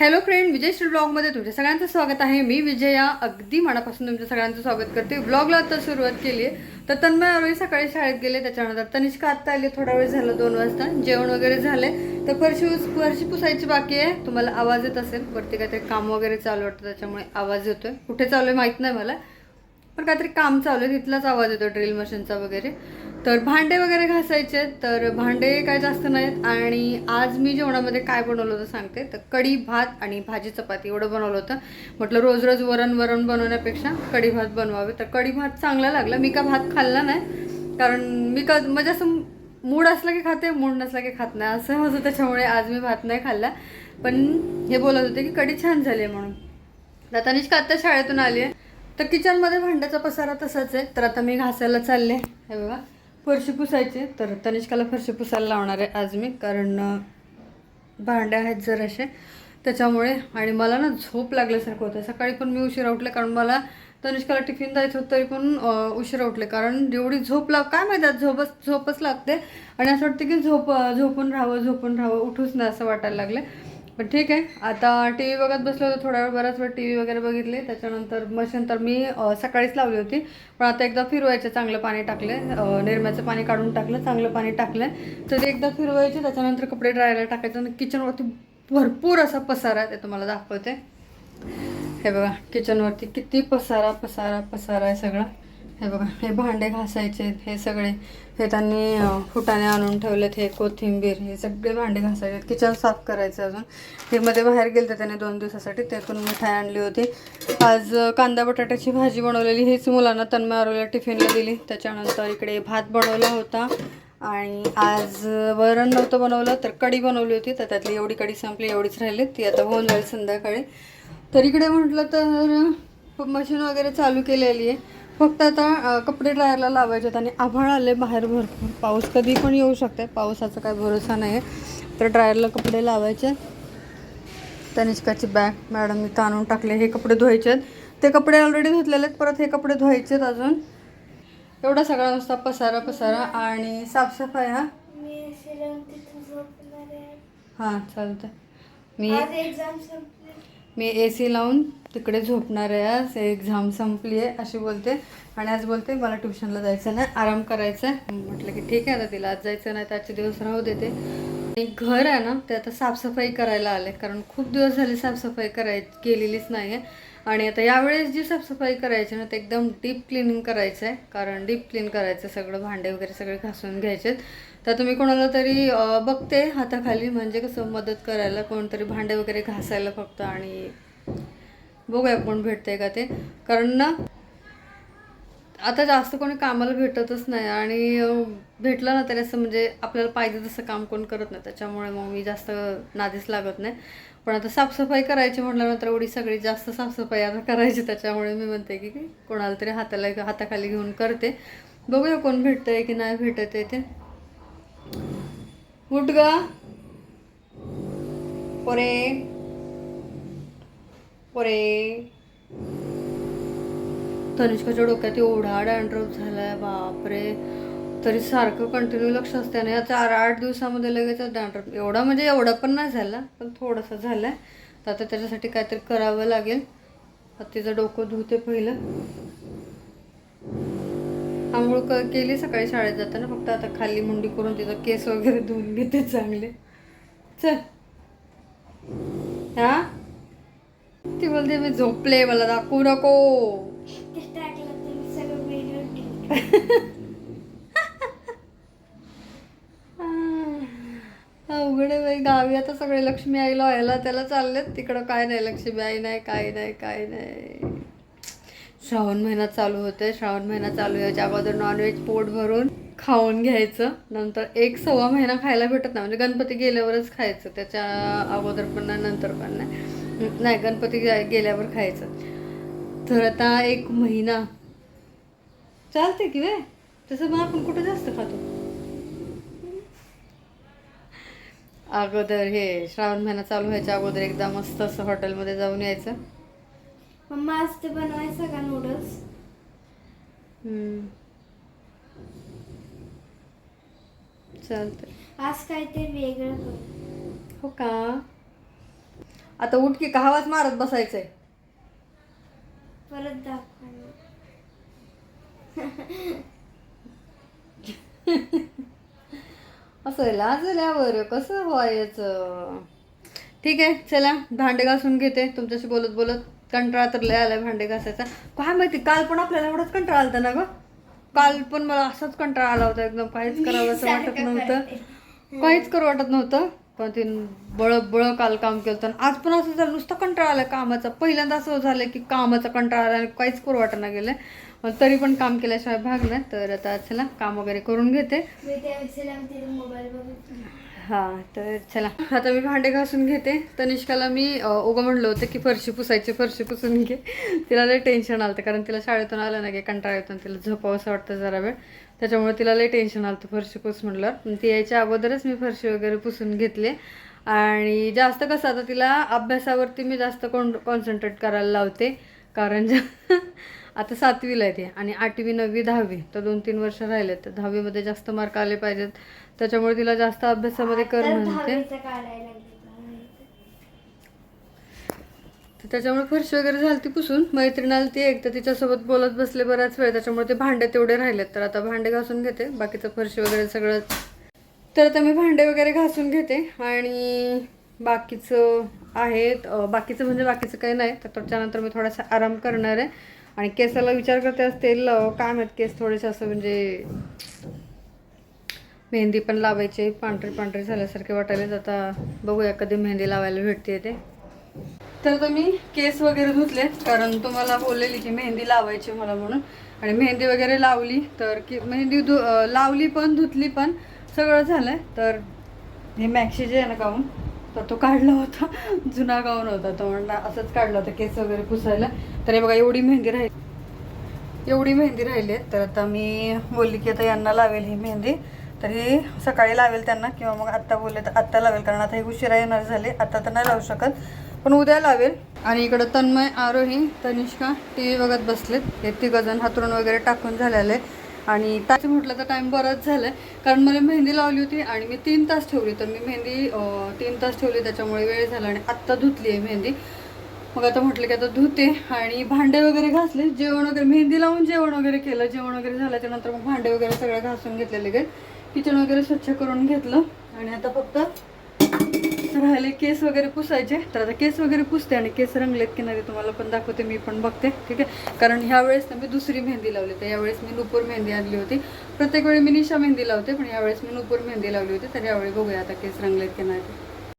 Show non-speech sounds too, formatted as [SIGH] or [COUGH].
Hello friend विजय श्री ब्लॉगमध्ये तुमच्या सगळ्यांचं स्वागत आहे. मी विजया अगदी मनापासून तुमच्या सगळ्यांचं स्वागत करते. ब्लॉगला आता सुरुवात केली आहे. तर तन्मय आरोही सकाळी शाळेत गेले. त्याच्यानंतर तनिष्का आत्ता आली. थोडा वेळ झाला दोन वाजता. जेवण वगैरे झाले तर फरशी फरशी पुसायची बाकी आहे. तुम्हाला आवाज येत असेल. वरती काहीतरी काम वगैरे चालू वाटतं. त्याच्यामुळे आवाज येतोय. कुठे चालू आहे माहीत नाही मला. पण काहीतरी काम चालू आहे. तिथलाच आवाज येतो ड्रिल मशीनचा वगैरे. तर भांडे वगैरे घासायचे तर भांडे काय जास्त नाहीत. आणि आज मी जेवणामध्ये काय बनवलं होतं सांगते. तर कढी भात आणि भाजी चपाती एवढं बनवलं होतं. म्हटलं रोज रोज वरण वरण बनवण्यापेक्षा कढी भात बनवावे. तर कढी भात चांगला लागला. मी का भात खाल्ला नाही. कारण मी का म्हणजे असं मूड असला की खाते मूड नसला की खात नाही. असं होतं त्याच्यामुळे आज मी भात नाही खाल्ला. पण हे बोलत होते की कढी छान झाली आहे म्हणून. तर का आत्ता शाळेतून आली आहे? तर किचनमध्ये भांड्याचा पसारा तसाच आहे. तर आता मी घासायला चालले हे बघा. फरशी पुसायची. तर तनिष्काला फरशी पुसायला लावणार आहे आज मी कारण भांडे आहेत जराशे त्याच्यामुळे आणि मला ना झोप लागल्यासारखं होतं सकाळी पण मी उशिरा उठले कारण मला तनिष्काला टिफिन द्यायचं होतं तरी पण अं, उशिरा उठले. कारण जेवढी झोप लाग काय माहिती आज झोपच झोपच लागते. आणि असं वाटतं की झोप झोपून राहावं झोपून राहावं उठूच नाही असं वाटायला लागले पण ठीक आहे. आता टी व्ही बघत बसलो होतो थोडा वेळ बराच वेळ टी व्ही वगैरे बघितले. त्याच्यानंतर मशीन तर मी सकाळीच लावली होती. पण आता एकदा फिरवायचे चांगलं पाणी टाकले. निरम्याचं पाणी काढून टाकलं चांगलं पाणी टाकलं. तर ते एकदा फिरवायचे त्याच्यानंतर कपडे ड्रायला टाकायचं आणि किचनवरती भरपूर असा पसारा आहे ते तुम्हाला दाखवते. हे बघा किचनवरती किती पसारा पसारा पसारा आहे सगळा. हे बघा हे भांडे घासायचे हे सगळे. हे त्यांनी फुटाने फुटाणे आणून ठेवलेत हे कोथिंबीर हे सगळे भांडे घासायचे किचन साफ करायचं अजून. हे मध्ये बाहेर गेले त्याने दोन दिवसासाठी त्यातून मिठाई आणली होती. आज कांदा बटाट्याची भाजी बनवलेली हीच मुलांना तन्मय आरोला टिफिनला दिली. त्याच्यानंतर इकडे भात बनवला होता. आणि आज वरण नव्हतं बनवलं तर कढी बनवली होती. तर त्यातली एवढी कढी संपली एवढीच राहिली. ती आता होऊन जाईल संध्याकाळी. तर इकडे म्हटलं तर मशीन वगैरे चालू केलेली आहे. फक्त आता कपडे ड्रायरला लावायचे आहेत आणि आभाळ आले बाहेर भरपूर. पाऊस कधी पण येऊ शकते पावसाचा काय भरोसा नाही आहे तर ड्रायरला कपडे लावायचे तनिष्काची बॅग मॅडम मी ताणून टाकले हे कपडे धुवायचे आहेत ते कपडे ऑलरेडी धुतलेले आहेत परत हे कपडे धुवायचे आहेत अजून. एवढा सगळा नुसता पसारा पसारा आणि साफसफाई हा? हां चालतं मी मी ए सी लावून तिकडे झोपणार आहे आज. एक्झाम संपली आहे अशी बोलते. आणि आज बोलते मला ट्युशनला जायचं नाही आराम करायचा आहे. म्हटलं की ठीक आहे आता तिला आज जायचं नाही त्याचे दिवस राहू देते. आणि घर आहे ना ते आता साफसफाई करायला आले. कारण खूप दिवस झाले साफसफाई कराय केलेलीच नाही आहे. आणि आता यावेळेस जी साफसफाई करायची ना ते एकदम डीप क्लिनिंग करायचं आहे. कारण डीप क्लीन करायचं सगळं भांडे वगैरे सगळे घासून घ्यायचे तर तुम्ही कोणाला तरी बघते हाताखाली म्हणजे कसं मदत करायला कोणतरी भांडे वगैरे घासायला फक्त आणि बघूया कोण भेटतंय का ते. कारण ना आता जास्त कोणी कामाला भेटतच नाही आणि भेटलं ना तरी असं म्हणजे आपल्याला पाहिजे तसं काम कोण करत नाही. त्याच्यामुळे मग मी जास्त नादीच लागत नाही. पण आता साफसफाई करायची म्हटल्यानंतर एवढी सगळी जास्त साफसफाई आता करायची. त्याच्यामुळे मी म्हणते की की कोणाला तरी हाताला हाताखाली घेऊन करते. बघूया कोण भेटतंय की नाही भेटत आहे ते. उठ ग. पोरे. पोरे. तनिष्काच्या डोक्यात एवढा डॅन्ड्रफ झालाय बापरे. तरी सारखं कंटिन्यू लक्ष असते आणि आता चार आठ दिवसामध्ये लगेच डॅन्ड्रफ एवढा म्हणजे एवढा पण नाही झाला पण थोडासा आहे तर आता त्याच्यासाठी काहीतरी करावं लागेल. तिचं डोकं धुते पहिलं. आंघोळ क केली सकाळी शाळेत जाताना फक्त आता खाली मुंडी करून तिचं केस वगैरे धुवून घेते चांगले. चल. हा? ती बोलते मी झोपले मला दाखवू नको. [LAUGHS] अवघड आहे बाई गावी आता सगळे लक्ष्मी आईला व्हायला त्याला चाललेत. तिकडं काय नाही लक्ष्मी आई नाही काय नाही काय नाही. श्रावण महिना चालू होते श्रावण महिना चालू याच्या अगोदर नॉनव्हेज पोट भरून खाऊन घ्यायचं. नंतर एक सव्वा महिना खायला भेटत नाही. म्हणजे गणपती गेल्यावरच खायचं. त्याच्या अगोदर पण नाही नंतर पण नाही. नाही गणपती गेल्यावर खायचं. तर आता एक महिना. चालते की वे? तसं मग आपण कुठं जास्त खातो? अगोदर हे श्रावण महिना चालू व्हायच्या अगोदर एकदा मस्त असं हॉटेलमध्ये जाऊन यायचं. मम्मा आज ते बनवायचं का नूडल्स हम्म. चालतंय. आज काय ते वेगळं करू. हो का? आता उठकी का हवाच मारत बसायचंय? परत दाखवा असं लाजल्यावर कसं व्हायचं? ठीक आहे चला भांडे घासून घेते तुमच्याशी बोलत बोलत. कंटाळा तर लय आलाय भांडे घासायचा. काय माहिती काल पण आपल्याला एवढाच कंटाळा आलता ना ग? काल पण मला असाच कंटाळा आला होता एकदम काहीच करावं असं वाटत नव्हतं. काहीच करू वाटत नव्हतं पण ते बळ बळ काल काम केलं होतं. आज पण असं झालं नुसतं कंटाळा आला कामाचा. पहिल्यांदा असं झालं की कामाचा कंटाळा आला आणि काहीच करू वाटत गेलं. पण तरी पण काम केल्याशिवाय भाग नाही. तर आता चला काम वगैरे करून घेते. हां तर चला. आता मी भांडे घासून घेते. तनिष्काला मी उगं म्हणलं होतं की फरशी पुसायची फरशी पुसून घे. तिला लय टेन्शन आलं कारण तिला शाळेतून आलं ना की कंटाळा येतो आणि तिला झोपावं असं वाटतं जरा वेळ. त्याच्यामुळे तिला लय टेन्शन आलं होतं फरशी पुस म्हणलं ती यायच्या अगोदरच मी फरशी वगैरे पुसून घेतले. आणि जास्त कसं आता तिला अभ्यासावरती मी जास्त कॉन कॉन्सन्ट्रेट करायला लावते. कारण जा- [LAUGHS] आता सातवीला आहे ते. आणि आठवी नववी दहावी तर दोन तीन वर्ष राहिले. तर दहावीमध्ये जास्त मार्क आले पाहिजेत. त्याच्यामुळे तिला जास्त अभ्यासामध्ये कर म्हणते. तर. त्याच्यामुळे फरशी वगैरे झाली ती पुसून. मैत्रीण आली ती एक तर तिच्यासोबत बोलत बसले बराच वेळ. त्याच्यामुळे ते भांडे तेवढे राहिलेत. तर आता भांडे घासून घेते. बाकीचं फरशी वगैरे सगळं तर आता मी भांडे वगैरे घासून घेते. आणि बाकीचं आहेत बाकीचं म्हणजे बाकीचं काही नाही. तर त्याच्यानंतर मी थोडासा आराम करणार आहे. आणि केसाला विचार करते आज तेल काय माहीत केस थोडेसे असं म्हणजे मेहंदी पण लावायची पांढरे पांढरे झाल्यासारखे वाटायला आता बघूया कधी मेहंदी लावायला भेटते ते. तर तुम्ही केस वगैरे धुतले कारण तुम्हाला बोललेली की मेहंदी लावायची मला म्हणून. आणि मेहंदी वगैरे लावली तर की मेहंदी धु लावली पण धुतली पण सगळं झालं तर हे मॅक्सी जे आहे ना काहून तर तो काढला होता. जुना गाऊन होता तो. म्हणला असंच काढला होता केस वगैरे पुसायला. तर हे बघा एवढी मेहंदी राहिली. एवढी मेहंदी राहिली आहे तर आता मी बोलली की आता यांना लावेल ही मेहंदी. तर ही सकाळी लावेल त्यांना किंवा मग आत्ता बोलले तर आत्ता लावेल कारण आता हे उशिरा येणार झाले. आत्ता तर नाही लावू शकत. पण उद्या लावेल. आणि इकडं तन्मय आरोही तनिष्का टी व्ही बघत बसलेत. हे तिघजण हातरून वगैरे टाकून झालेले आणि त्याचं म्हटलं तर टाईम बराच झाला आहे कारण मला मेहंदी लावली होती आणि मी तीन तास ठेवली तर मी मेहंदी तीन तास ठेवली त्याच्यामुळे वेळ झाला आणि आत्ता धुतली आहे मेहंदी. मग आता म्हटलं की आता धुते आणि भांडे वगैरे घासले. जेवण वगैरे मेहंदी लावून जेवण वगैरे केलं. जेवण वगैरे झालं त्यानंतर मग भांडे वगैरे सगळं घासून घेतलेले गे. किचन वगैरे स्वच्छ करून घेतलं. आणि आता फक्त राहिले केस वगैरे पुसायचे. तर आता केस वगैरे पुसते आणि केस रंगलेत की नाही तुम्हाला पण दाखवते मी पण बघते ठीक आहे? कारण ह्यावेळेस ना मी दुसरी मेहंदी लावली तर यावेळेस मी नुपूर मेहंदी आणली होती. प्रत्येक वेळी मी निशा मेहंदी लावते पण यावेळेस मी नुपूर मेहंदी लावली होती. तर यावेळी बघूया आता केस रंगलेत की नाही